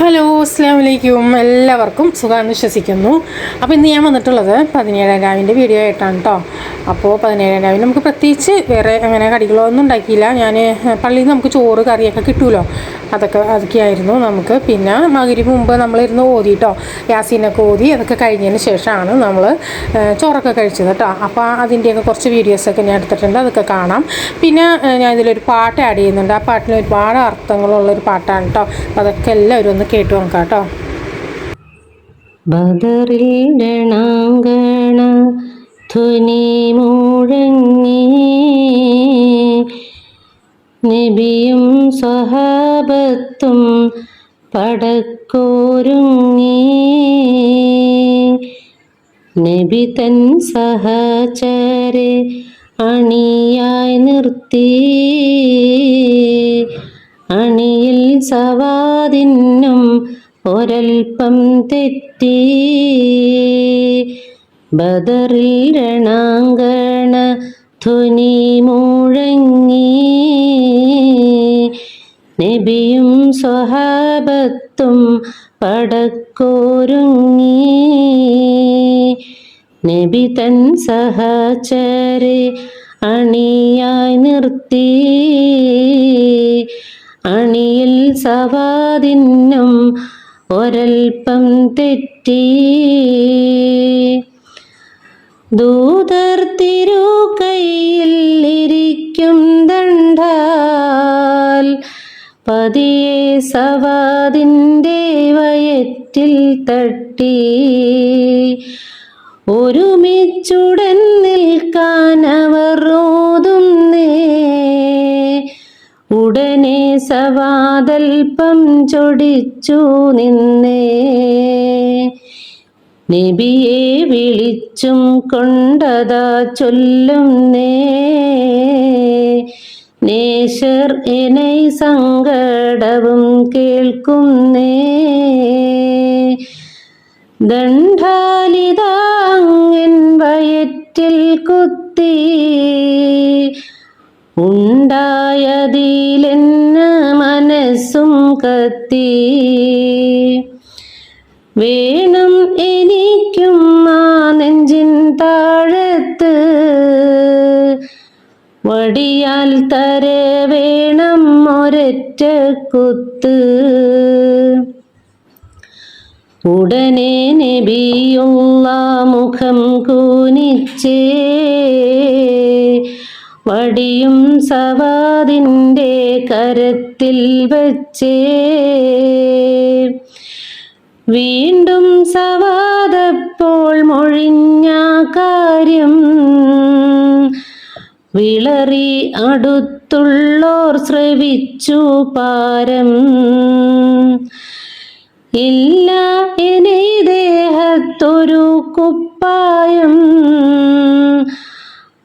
Hello അസ്ലാം വലൈക്കും എല്ലാവർക്കും സുഖമാണെന്ന് വിശ്വസിക്കുന്നു. അപ്പോൾ ഇന്ന് ഞാൻ വന്നിട്ടുള്ളത് പതിനേഴാം രാവിന്റെ വീഡിയോ ആയിട്ടാണ് കേട്ടോ അപ്പോൾ പതിനേഴാം രാവിലെ നമുക്ക് പ്രത്യേകിച്ച് വേറെ അങ്ങനെ കടികളോ ഒന്നും ഉണ്ടാക്കിയില്ല ഞാൻ പള്ളിയിൽ നിന്ന് നമുക്ക് ചോറ് കറിയൊക്കെ കിട്ടുമല്ലോ അതൊക്കെ അതൊക്കെയായിരുന്നു നമുക്ക്. പിന്നെ മകരി മുമ്പ് നമ്മളിരുന്ന് ഓതി കേട്ടോ യാസീനൊക്കെ ഓതി അതൊക്കെ കഴിഞ്ഞതിന് ശേഷമാണ് നമ്മൾ ചോറൊക്കെ കഴിച്ചത് കേട്ടോ അപ്പോൾ അതിന്റെയൊക്കെ കുറച്ച് വീഡിയോസൊക്കെ ഞാൻ എടുത്തിട്ടുണ്ട് അതൊക്കെ കാണാം. പിന്നെ ഞാൻ ഇതിലൊരു പാട്ട് ആഡ് ചെയ്യുന്നുണ്ട്. ആ പാട്ടിന് ഒരുപാട് അർത്ഥങ്ങളുള്ളൊരു പാട്ടാണ് കേട്ടോ അതൊക്കെ എല്ലാവരും ഒന്ന് കേട്ടു നോക്കാം കേട്ടോ ബദറിൽ രണാങ്കണ ധ്വനി മുഴങ്ങി നബിയും സ്വഹാബത്തും പടക്കോരുങ്ങി. നബി തൻ സഹചരെ അണിയായി നിർത്തി. അണിയിൽ സവാദിന്നും ഒരൽപ്പം തെറ്റി. ബദറിൽ രണാങ്കണ ധ്വനി മുഴങ്ങി. നബിയും സ്വഹാബത്തും പടക്കോരുങ്ങി. നബി തൻ സഹചരെ അണിയായി നിർത്തി. അണിയിൽ സവാദിന്നും ഒരൽപ്പം തെറ്റി. ദൂതർ തിരു കയ്യിൽ ഇരിക്കും ദണ്ഡാൽ പതിയെ സവാദിന്റെ വയറ്റിൽ തട്ടി. ഒരുമിച്ചുടൻ നിൽക്കാൻ അവർ ഉടനെ സവാദൽപ്പം ചൊടിച്ചു നിന്നേ. നബിയെ വിളിച്ചും കൊണ്ടതാ ചൊല്ലുന്നേ. നേശർ എനൈ സങ്കടവും കേൾക്കുന്നേ. ദണ്ഡാലിതാങ്ങൻ വയറ്റിൽ കുത്തി ഉണ്ടായതിലെന്ന മനസ്സും കത്തി. വേണം തര വേണം ഒരറ്റ കുത്ത്. ഉടനെ നബിയുള്ള മുഖം കൂനിച്ചേ. വടിയും സവാദിന്റെ കരത്തിൽ വച്ചേ. വീണ്ടും സവാദപ്പോൾ വിളറി അടുത്തുള്ളോർ ശ്രവിച്ചു പാരം. ഇല്ല ഇനി ദേഹത്തൊരു കുപ്പായം.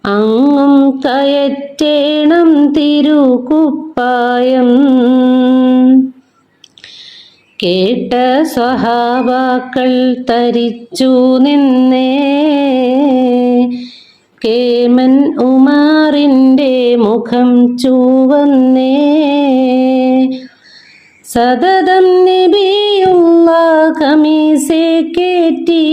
അങ്ങും കയറ്റേണം തിരുകുപ്പായം. കേട്ട സ്വഹാവാക്കൾ തരിച്ചു നിന്നേ. കേമൻ ഉമാറിന്റെ മുഖം ചൂവന്നേ. സതതം നബിയുള്ള കമീസെ കേറ്റി.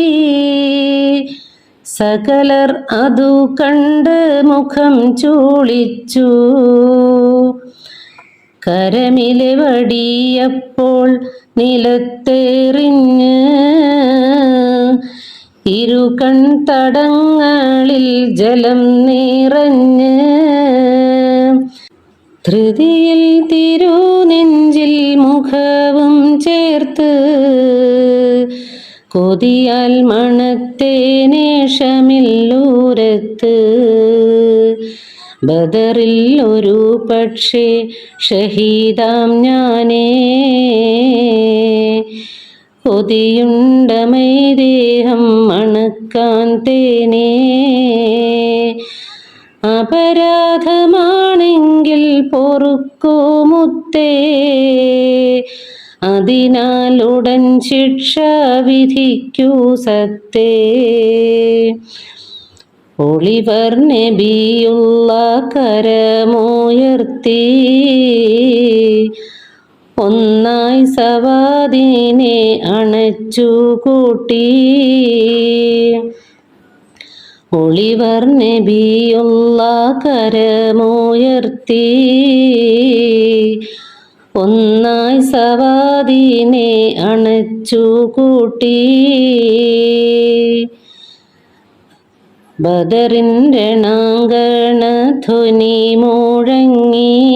സകലർ അതു കണ്ട് മുഖം ചൂളിച്ചു. കരമിലെ വടിയപ്പോൾ നിലത്തെറിഞ്ഞ്. ഇരു കൺതടങ്ങളിൽ ജലം നിറഞ്ഞ് ധൃതിയിൽ തിരുനെഞ്ചിൽ മുഖവും ചേർത്ത് കൊതിയാൽ മണത്തേനേഷമില്ലൂരത്ത് ബദറിൽ ഒരു പക്ഷേ ഷഹീദാം ഞാനേ. കൊതിയുണ്ടമൈ ദേഹം മണക്കാൻ തേനേ. അപരാധമാണെങ്കിൽ പൊറുക്കോ മുത്തേ. അതിനാൽ ഉടൻ ശിക്ഷ വിധിക്കൂ സത്തേ. ഒളിവർ നബിയുള്ള കരമോയർത്തി. ഒന്നായി സവാദിനെ അണച്ചു കൂട്ടി. ഒളിവർ നബിയുള്ള കരമുയർത്തി. ഒന്നായി സവാദിനെ അണച്ചു കൂട്ടി. ബദറിന്റെ ണാങ്കണ ധ്വനി മുഴങ്ങി.